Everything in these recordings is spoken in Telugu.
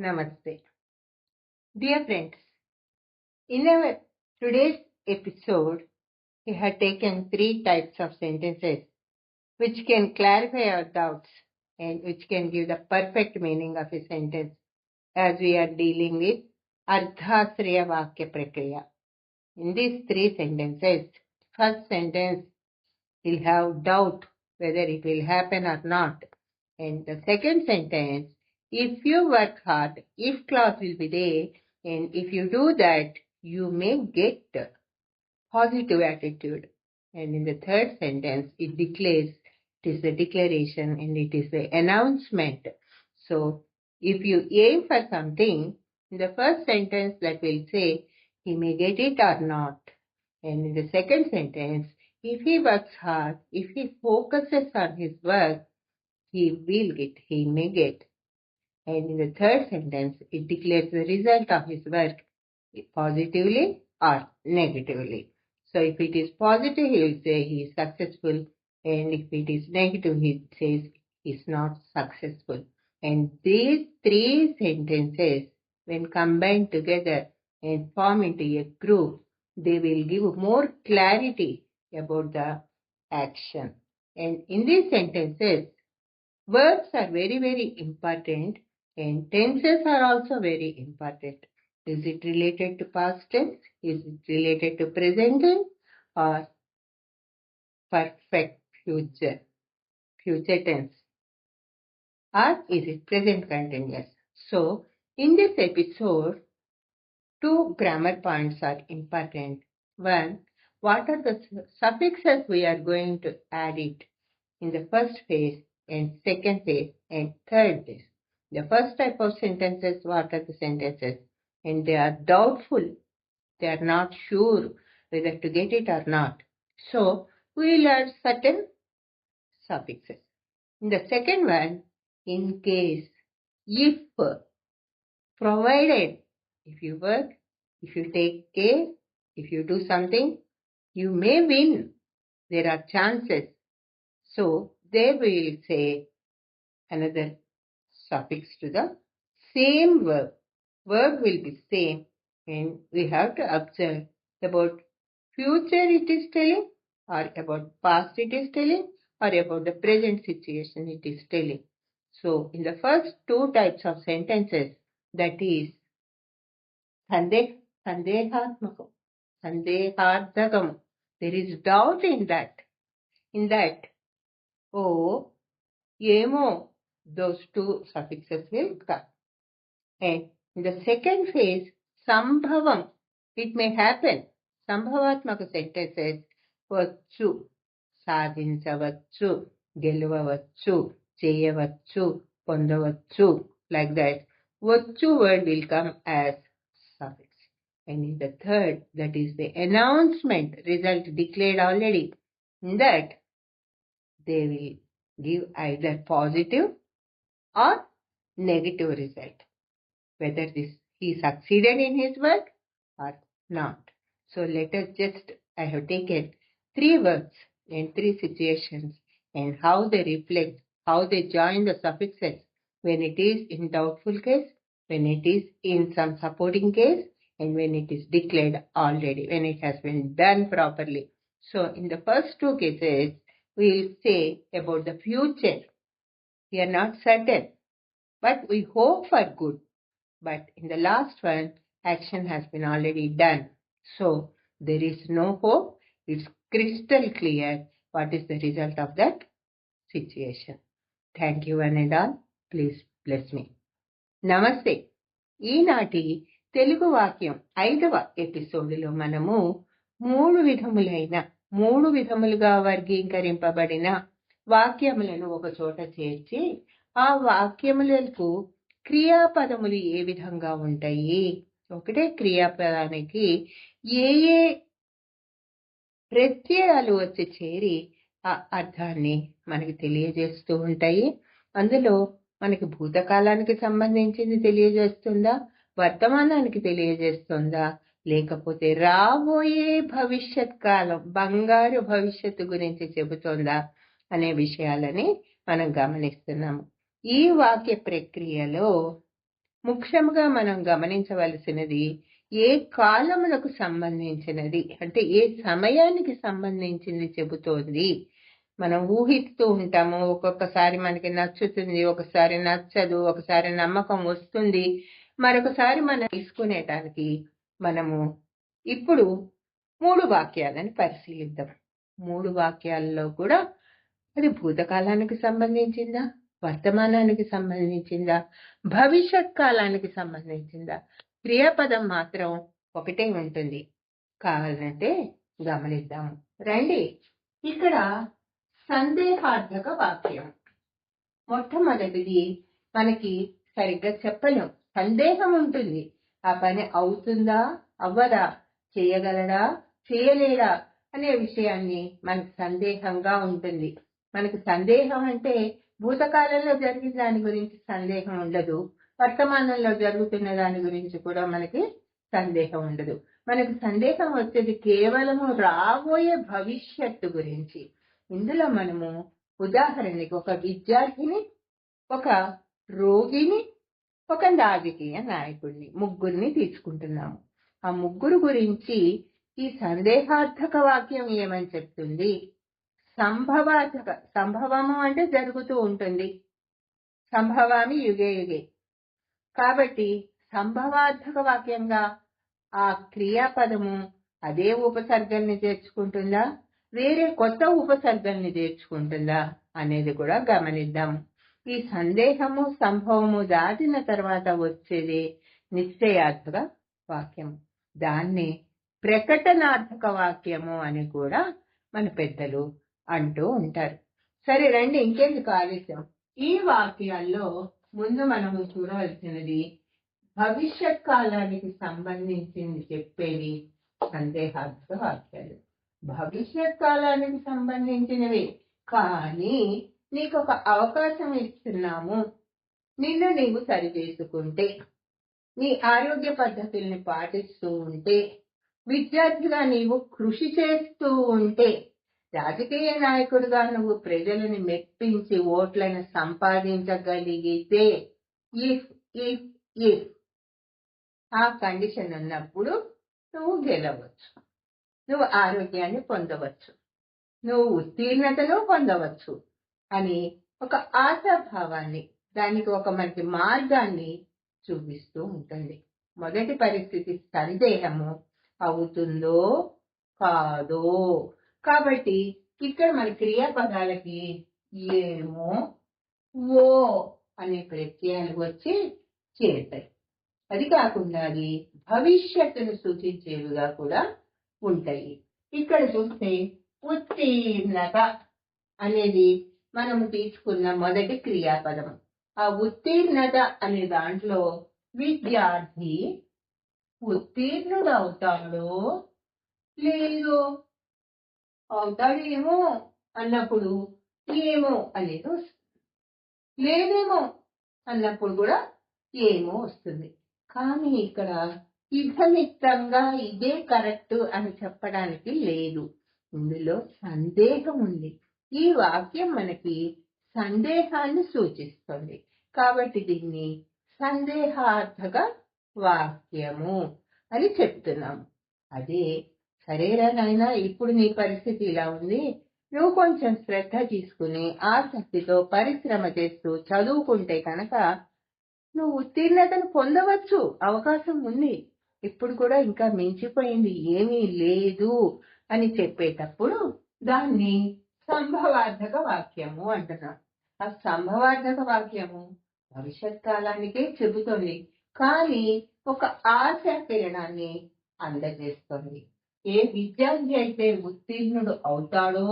Namaste. Dear friends, in our today's episode, we have taken three types of sentences which can clarify our doubts and which can give the perfect meaning of a sentence as we are dealing with Ardhasriya Vakya Prakriya. In these three sentences, first sentence will have doubt whether it will happen or not. And the second sentence, if you work hard, if clause will be there, and if you do that, you may get positive attitude. And in the third sentence, it declares, it is the declaration and it is the announcement. So, if you aim for something, in the first sentence that will say, he may get it or not. And in the second sentence, if he works hard, if he focuses on his work, he will get, he may get. And in the third sentence, it declares the result of his work positively or negatively. So if it is positive, he will say he is successful, and if it is negative, he says he is not successful. And these three sentences, when combined together and form into a group, they will give more clarity about the action. And in these sentences, verbs are very, very important and tenses are also very important. Is it related to past tense? Is it related to present tense or perfect future, future tense? Or is it present continuous? So, in this episode, two grammar points are important. One, what are the suffixes we are going to add it in the first phase and second phase and third phase. The first type of sentences, what are the sentences? And they are doubtful. They are not sure whether to get it or not. So, we will add certain suffixes. In the second one, in case, if, provided, if you work, if you take care, if you do something, you may win. There are chances. So, there we will say another suffix to the same verb. Verb will be same and we have to observe about future it is telling or about past it is telling or about the present situation it is telling. So, in the first two types of sentences, that is, sandeh, sandehatmakam, sandehardhakam, there is doubt in that. In that, oh, yemo, those two suffixes will come. And in the second phase, sambhavam, it may happen. సంభవాత్మక sentences వచ్చు సాధించవచ్చు గెలవవచ్చు చేయవచ్చు పొందవచ్చు లైక్ దట్ వచ్చు word will come as suffix and in the third that is the announcement result declared already in that they will give either positive or negative result. Whether this he succeeded in his work or not. So let us just, I have taken three words in three situations and how they reflect, how they join the suffixes when it is in doubtful case, when it is in some supporting case, and when it is declared already, when it has been done properly. So in the first two cases, we will say about the future we are not certain, but we hope for good. But in the last one, action has been already done. So there is no hope. It's crystal clear what is the result of that situation. Thank you one and all. Please bless me. నమస్తే ఈనాటి తెలుగు వాక్యం ఐదవ ఎపిసోడ్లో మనము మూడు విధములైన మూడు విధములుగా వర్గీకరింపబడిన వాక్యములను ఒక చోట చేర్చి ఆ వాక్యములకు క్రియాపదములు ఏ విధంగా ఉంటాయి? ఒకటే క్రియాపదానికి ఏ ఏ ప్రత్యయాలు వచ్చి చేరి ఆ అర్థాన్ని మనకి తెలియజేస్తూ ఉంటాయి. అందులో మనకి భూతకాలానికి సంబంధించింది తెలియజేస్తుందా? వర్తమానానికి తెలియజేస్తుందా? లేకపోతే రాబోయే భవిష్యత్ కాలం బంగారు భవిష్యత్తు గురించి చెబుతోందా? అనే విషయాలని మనం గమనిస్తున్నాము. ఈ వాక్య ప్రక్రియలో ముఖ్యంగా మనం గమనించవలసినది ఏ కాలములకు సంబంధించినది అంటే ఏ సమయానికి సంబంధించింది చెబుతోంది. మనం ఊహిస్తూ ఉంటాము ఒక్కొక్కసారి మనకి నచ్చుతుంది ఒకసారి నచ్చదు ఒకసారి నమ్మకం వస్తుంది. మరొకసారి మనం తీసుకునేటానికి మనము ఇప్పుడు మూడు వాక్యాలను పరిశీలిద్దాం. మూడు వాక్యాలలో కూడా అది భూతకాలానికి సంబంధించిందా? వర్తమానానికి సంబంధించిందా? భవిష్యత్ కాలానికి సంబంధించిందా? క్రియాపదం మాత్రం ఒకటే ఉంటుంది. కావాలంటే గమనిద్దాము రండి. ఇక్కడ సందేహార్థక వాక్యం. మొట్టమొదటిది మనకి సరిగ్గా చెప్పలేం. సందేహం ఉంటుంది. ఆ పని అవుతుందా? అవ్వదా? చేయగలడా? చేయలేడా అనే విషయాన్ని మనకు సందేహంగా ఉంటుంది. మనకు సందేహం అంటే భూతకాలంలో జరిగిన దాని గురించి సందేహం ఉండదు. వర్తమానంలో జరుగుతున్న దాని గురించి కూడా మనకి సందేహం ఉండదు. మనకు సందేహం వచ్చేది కేవలము రాబోయే భవిష్యత్తు గురించి. ఇందులో మనము ఉదాహరణకి ఒక విద్యార్థిని ఒక రోగిని ఒక రాజకీయ నాయకుడిని ముగ్గురిని తీసుకుంటున్నాము. ఆ ముగ్గురు గురించి ఈ సందేహార్థక వాక్యం ఏమని చెప్తుంది? సంభవార్థక సంభవము అంటే జరుగుతూ ఉంటుంది. సంభవామి యుగే యుగే. కాబట్టి సంభవార్థక వాక్యంగా ఆ క్రియాపదము అదే ఉపసర్గల్ని చేర్చుకుంటుందా? వేరే కొత్త ఉపసర్గల్ని చేర్చుకుంటుందా? అనేది కూడా గమనిద్దాం. ఈ సందేహము సంభవము దాటిన తర్వాత వచ్చేది నిశ్చయార్థక వాక్యం దాన్ని ప్రకటనార్థక వాక్యము అని కూడా మన పెద్దలు అంటూ ఉంటారు. సరే రండి ఇంకెందుకు ఆలస్యం? ఈ వాక్యాల్లో ముందు మనము చూడవలసినది భవిష్యత్ కాలానికి సంబంధించింది చెప్పేది సందేహార్థక వాక్యాలు. భవిష్యత్ కాలానికి సంబంధించినవి కానీ నీకు ఒక అవకాశం ఇస్తున్నాము. నిన్ను నీవు సరి చేసుకుంటే నీ ఆరోగ్య పద్ధతుల్ని పాటిస్తూ ఉంటే విద్యార్థిగా నీవు కృషి చేస్తూ ఉంటే రాజకీయ నాయకుడిగా నువ్వు ప్రజలను మెప్పించి ఓట్లను సంపాదించగలిగితే ఇఫ్ ఇఫ్ ఇఫ్ ఆ కండిషన్ ఉన్నప్పుడు నువ్వు గెలవచ్చు. నువ్వు ఆరోగ్యాన్ని పొందవచ్చు. నువ్వు ఉత్తీర్ణతను పొందవచ్చు అని ఒక ఆశాభావాన్ని దానికి ఒక మంచి మార్గాన్ని చూపిస్తూ ఉంటుంది. మొదటి పరిస్థితి సందేహము అవుతుందో కాదో కాబట్టి ఇక్కడ మన క్రియాపదాలకి ఏమో ఓ అనే ప్రత్యయాలు వచ్చి చేరుతాయి. అది కాకుండా అది భవిష్యత్తును సూచించేవిగా కూడా ఉంటాయి. ఇక్కడ చూస్తే ఉత్తీర్ణత అనేది మనం తీసుకున్న మొదటి క్రియాపదం. ఆ ఉత్తీర్ణత అనే దాంట్లో విద్యార్థి ఉత్తీర్ణుడు అవుతాడో లేదో అవుతాడేమో అన్నప్పుడు ఏమో అనేది వస్తుంది. లేదేమో అన్నప్పుడు కూడా ఏమో వస్తుంది. కానీ ఇక్కడ ఇభమిత్తంగా ఇదే కరెక్ట్ అని చెప్పడానికి లేదు. ఇందులో సందేహం ఉంది. ఈ వాక్యం మనకి సందేహాన్ని సూచిస్తుంది. కాబట్టి దీన్ని సందేహార్థక వాక్యము అని చెప్తున్నాము. అదే సరేరా నాయనా ఇప్పుడు నీ పరిస్థితి ఇలా ఉంది. నువ్వు కొంచెం శ్రద్ధ తీసుకుని ఆసక్తితో పరిశ్రమ చేస్తూ చదువుకుంటే కనుక నువ్వు ఉత్తీర్ణతను పొందవచ్చు. అవకాశం ఉంది. ఇప్పుడు కూడా ఇంకా మించిపోయింది. ఏమీ లేదు అని చెప్పేటప్పుడు దాన్ని సంభవార్థక వాక్యము అంటున్నాం ఆ సంభవార్థక వాక్యము భవిష్యత్ కాలానికే చెబుతుంది. కానీ ఒక ఆశా కిరణాన్ని అందజేస్తుంది. ఏ విద్యార్థి అయితే ఉత్తీర్ణుడు అవుతాడో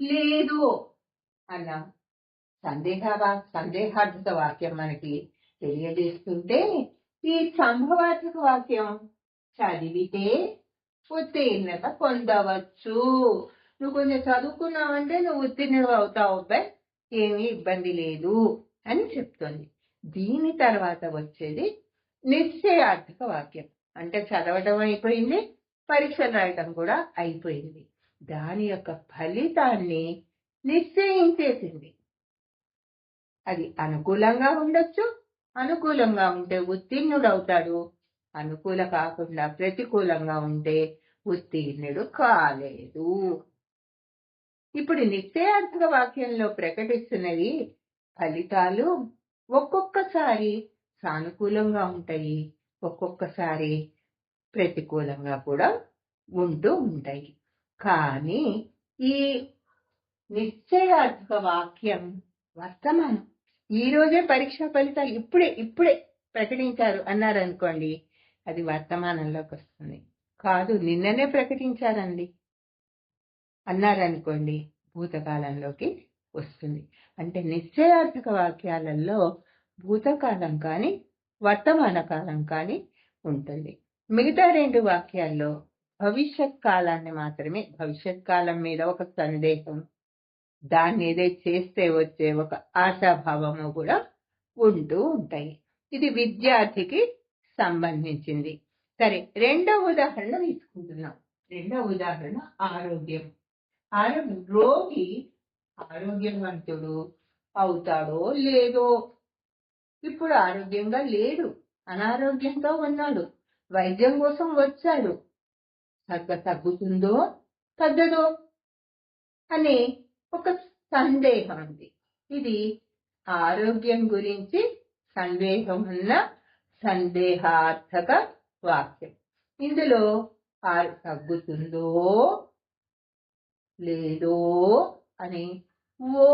లేదు అన్న సందేహ సందేహార్థక వాక్యం మనకి తెలియజేస్తుంటే ఈ సంభవార్థక వాక్యం చదివితే ఉత్తీర్ణత పొందవచ్చు. నువ్వు కొంచెం చదువుకున్నావంటే నువ్వు ఉత్తీర్ణుడు అవుతావు అబ్బాయి ఏమీ ఇబ్బంది లేదు అని చెప్తుంది. దీని తర్వాత వచ్చేది నిశ్చయార్థక వాక్యం. అంటే చదవటం అయిపోయింది పరీక్షలు రాయటం కూడా అయిపోయింది. దాని యొక్క ఫలితాన్ని నిశ్చయించేసింది. అది అనుకూలంగా ఉండొచ్చు అనుకూలంగా ఉంటే ఉత్తీర్ణుడవుతాడు. అనుకూల కాకుండా ప్రతికూలంగా ఉంటే ఉత్తీర్ణుడు కాలేదు ఇప్పుడు నిశ్చయార్థక వాక్యంలో ప్రకటిస్తున్నది ఫలితాలు ఒక్కొక్కసారి సానుకూలంగా ఉంటాయి ఒక్కొక్కసారి ప్రతికూలంగా కూడా ఉంటూ ఉంటాయి. కానీ ఈ నిశ్చయార్థక వాక్యం వర్తమానం. ఈ రోజే పరీక్ష ఫలితాలు ఇప్పుడే ఇప్పుడే ప్రకటించారు అన్నారు అనుకోండి అది వర్తమానంలోకి వస్తుంది. కాదు నిన్ననే ప్రకటించారండి అన్నారనుకోండి భూతకాలంలోకి వస్తుంది. అంటే నిశ్చయార్థక వాక్యాలలో భూతకాలం కానీ వర్తమాన కాలం కానీ ఉంటుంది. మిగతా రెండు వాక్యాల్లో భవిష్యత్ కాలాన్ని మాత్రమే భవిష్యత్ కాలం మీద ఒక సందేహం దాన్ని ఏదే చేస్తే వచ్చే ఒక ఆశాభావము కూడా ఉంటూ ఉంటాయి. ఇది విద్యార్థికి సంబంధించింది. సరే రెండవ ఉదాహరణ తీసుకుంటున్నాం. రెండవ ఉదాహరణ ఆరోగ్యం. ఆరోగ్యం రోగి ఆరోగ్యవంతుడు అవుతాడో లేదో. ఇప్పుడు ఆరోగ్యంగా లేడు అనారోగ్యంగా ఉన్నాడు. వైద్యం కోసం వచ్చాడు. తగ్గ తగ్గుతుందో తగ్గదో అనే ఒక సందేహం ఉంది. ఇది ఆరోగ్యం గురించి సందేహం ఉన్న సందేహార్థక వాక్యం. ఇందులో ఆరు తగ్గుతుందో లేదో అని ఓ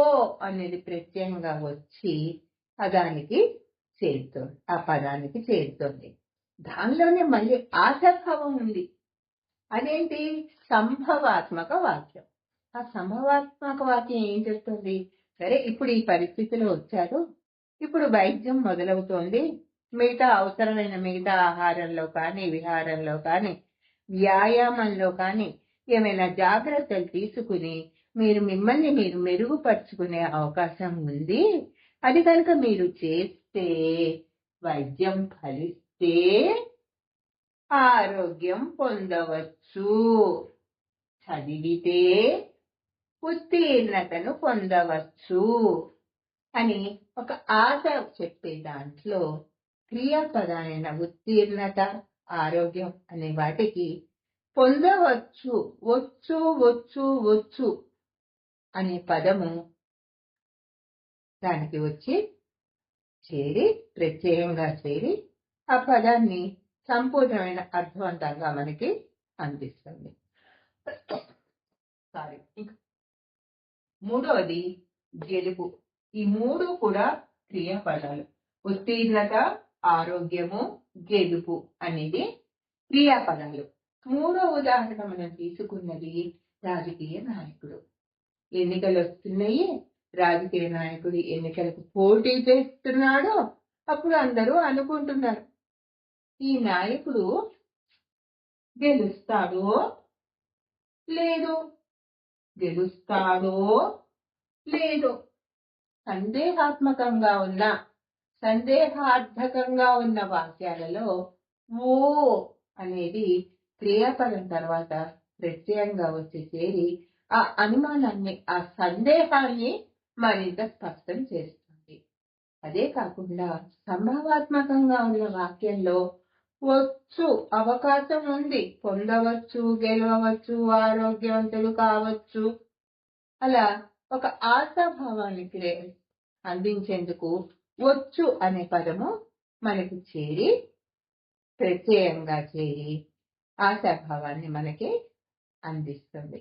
అనేది ప్రత్యయంగా వచ్చి పదానికి చేరుతుంది ఆ పదానికి చేరుతుంది. దానిలోనే మళ్ళీ ఆశాభావం ఉంది. అదేంటి? సంభవాత్మక వాక్యం. ఆ సంభవాత్మక వాక్యం ఏం చెప్తుంది? సరే ఇప్పుడు ఈ పరిస్థితిలో వచ్చారు. ఇప్పుడు వైద్యం మొదలవుతోంది. మిగతా అవసరమైన మిగతా ఆహారంలో కానీ విహారంలో కానీ వ్యాయామంలో కానీ ఏమైనా జాగ్రత్తలు తీసుకుని మీరు మిమ్మల్ని మీరు మెరుగుపరుచుకునే అవకాశం ఉంది. అది కనుక మీరు చేస్తే వైద్యం ఫలిస్తే ఆరోగ్యం పొందవచ్చు. చదివితే ఉత్తీర్ణతను పొందవచ్చు అని ఒక ఆశ చెప్పే దాంట్లో క్రియాపదమైన ఉత్తీర్ణత ఆరోగ్యం అనే వాటికి పొందవచ్చు వచ్చు వచ్చు వచ్చు అనే పదము దానికి వచ్చి చేరి ప్రత్యయంగా చేరి ఆ పదాన్ని సంపూర్ణమైన అర్థవంతంగా మనకి అందిస్తుంది. సారీ మూడవది గెలుపు. ఈ మూడు కూడా క్రియాపదాలు. ఉత్తీర్ణత ఆరోగ్యము గెలుపు అనేది క్రియాపదాలు. మూడో ఉదాహరణ మనం తీసుకున్నది రాజకీయ నాయకుడు. ఎన్నికలు వస్తున్నాయి రాజకీయ నాయకుడు ఎన్నికలకు పోటీ చేస్తున్నాడో అప్పుడు అందరూ అనుకుంటున్నారు ఈ నాయకుడు గెలుస్తాడో లేదో? గెలుస్తాడో లేదో? సందేహాత్మకంగా ఉన్న సందేహార్థకంగా ఉన్న వాక్యాలలో ఓ అనేది క్రియాపదం తర్వాత ప్రత్యయంగా వచ్చి చేరి ఆ అనుమానాన్ని ఆ సందేహాన్ని మరింత స్పష్టం చేస్తుంది. అదే కాకుండా సంభవాత్మకంగా ఉన్న వాక్యంలో వచ్చు. అవకాశం ఉంది. పొందవచ్చు గెలవవచ్చు ఆరోగ్యవంతులు కావచ్చు. అలా ఒక ఆశాభావాన్ని అందించేందుకు వచ్చు అనే పదము మనకి చేరి ప్రత్యయంగా చేరి ఆశాభావాన్ని మనకి అందిస్తుంది.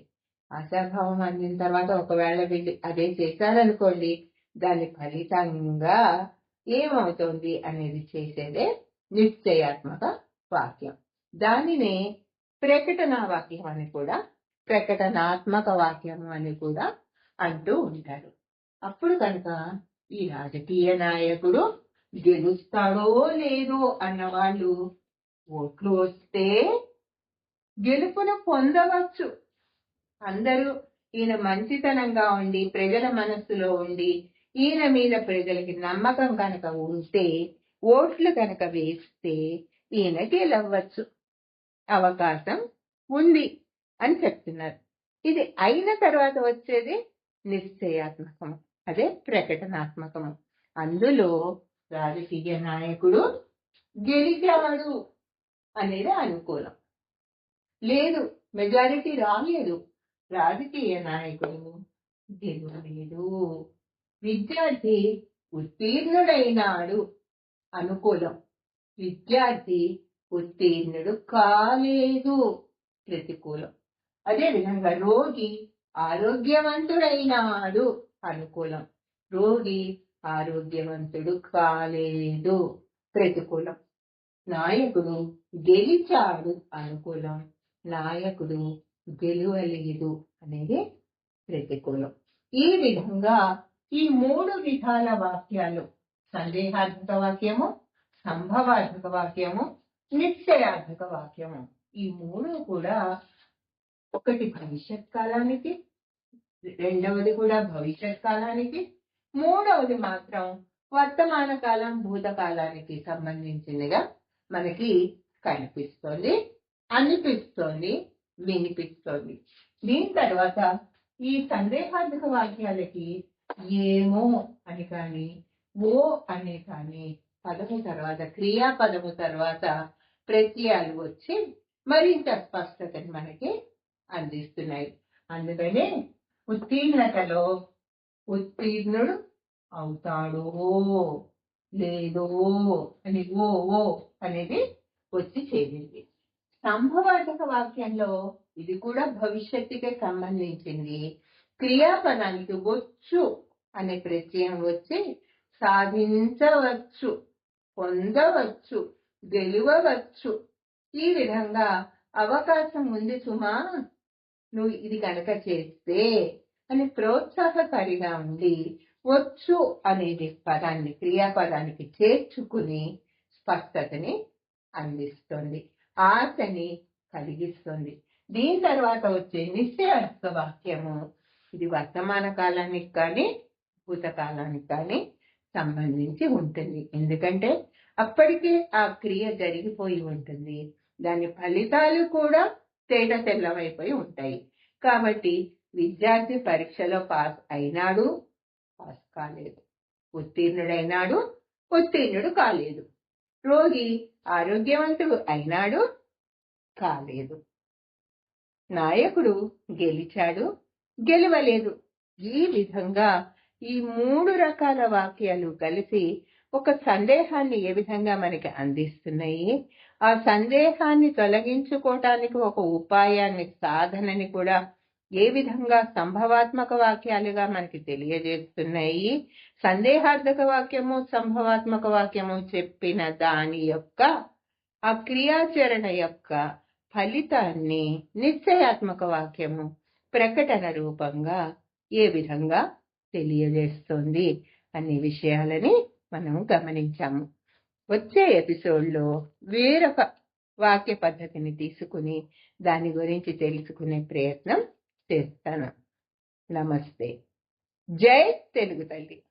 ఆశాభావం అందిన తర్వాత ఒకవేళ వీళ్ళు అదే చేశారనుకోండి దాని ఫలితంగా ఏమవుతుంది అనేది చేసేదే నిశ్చయాత్మక వాక్యం. దానినే ప్రకటన వాక్యం అని కూడా ప్రకటనాత్మక వాక్యం అని కూడా అంటూ ఉంటారు. అప్పుడు కనుక ఈ రాజకీయ నాయకుడు గెలుస్తాడో లేదో అన్నవాళ్ళు ఓట్లు వస్తే గెలుపును పొందవచ్చు. అందరూ ఈయన మంచితనంగా ఉండి ప్రజల మనస్సులో ఉండి ఈయన మీద ప్రజలకి నమ్మకం కనుక ఉంటే ఓట్లు కనుక వేస్తే ఈయన గెలవచ్చు. అవకాశం ఉంది అని చెప్తున్నారు. ఇది అయిన తర్వాత వచ్చేది నిశ్చయాత్మకము అదే ప్రకటనాత్మకము అందులో రాజకీయ నాయకుడు గెలిచాడు అనేది అనుకూలం. లేదు మెజారిటీ రాలేదు. రాజకీయ నాయకుడు గెలవలేదు. విద్యార్థి ఉత్తీర్ణుడైనాడు. అనుకూలం. విద్యార్థి ఉత్తీర్ణుడు కాలేదు. ప్రతికూలం. అదేవిధంగా రోగి ఆరోగ్యవంతుడైనాడు. అనుకూలం. రోగి ఆరోగ్యవంతుడు కాలేదు. ప్రతికూలం. నాయకుడు గెలిచాడు. అనుకూలం. నాయకుడు గెలువలేదు అనేది ప్రతికూలం. ఈ విధంగా ఈ మూడు విధాల వాక్యాలు సందేహాత్మక వాక్యము సంభవాత్మక వాక్యము నిశ్చయాత్మక వాక్యము. ఈ మూడు కూడా ఒకటి భవిష్యత్ కాలానికి రెండవది కూడా భవిష్యత్ కాలానికి మూడవది మాత్రం వర్తమాన కాలం భూతకాలానికి సంబంధించినగా మనకి కనిపిస్తోంది అనిపిస్తోంది వినిపిస్తోంది. దీని తర్వాత ఈ సందేహాత్మక వాక్యాలకి ఏమో అని కానీ ఓ అనే కానీ పదము తర్వాత క్రియాపదము తర్వాత ప్రత్యయాలు వచ్చి మరింత స్పష్టతని మనకి అందిస్తున్నాయి. అందుకనే ఉత్తీర్ణతలో ఉత్తీర్ణుడు అవుతాడో. లేదో అని ఓ ఓ అనేది వచ్చి చేరింది. సంభవార్థక వాక్యంలో ఇది కూడా భవిష్యత్తుకే సంబంధించింది. క్రియాపదానికి వచ్చు అనే ప్రత్యయం వచ్చి సాధించవచ్చు పొందవచ్చు గెలువవచ్చు. ఈ విధంగా అవకాశం ఉంది సుమా. నువ్వు ఇది కనుక చేస్తే అని ప్రోత్సాహకారిగా ఉండి వచ్చు అనేది పదాన్ని క్రియాపదానికి చేర్చుకుని స్పష్టతని అందిస్తుంది ఆశని కలిగిస్తుంది. దీని తర్వాత వచ్చే నిశ్చయార్థ వాక్యము ఇది వర్తమాన కాలానికి కానీ భూతకాలానికి కానీ సంబంధించి ఉంటుంది. ఎందుకంటే అప్పటికే ఆ క్రియ జరిగిపోయి ఉంటుంది. దాని ఫలితాలు కూడా తేట తెల్లమైపోయి ఉంటాయి. కాబట్టి విద్యార్థి పరీక్షలో పాస్ అయినాడు పాస్ కాలేదు. ఉత్తీర్ణుడైనాడు ఉత్తీర్ణుడు కాలేదు. రోగి ఆరోగ్యవంతుడు అయినాడు కాలేదు. నాయకుడు గెలిచాడు గెలవలేదు. ఈ విధంగా ఈ మూడు రకాల వాక్యాలు కలిసి ఒక సందేహాన్ని ఏ విధంగా మనకి అందిస్తున్నాయి? ఆ సందేహాన్ని తొలగించుకోవటానికి ఒక ఉపాయాన్ని సాధనని కూడా ఏ విధంగా సంభవాత్మక వాక్యాలుగా మనకి తెలియజేస్తున్నాయి? సందేహార్థక వాక్యము సంభవాత్మక వాక్యము చెప్పిన దాని యొక్క ఆ క్రియాచరణ యొక్క ఫలితాన్ని నిశ్చయాత్మక వాక్యము ప్రకటన రూపంగా ఏ విధంగా తెలియజేస్తోంది అనే విషయాలని మనం గమనించాము. వచ్చే ఎపిసోడ్లో వేరొక వాక్య పద్ధతిని తీసుకుని దాని గురించి తెలుసుకునే ప్రయత్నం చేస్తాను. నమస్తే. జై తెలుగు తల్లి.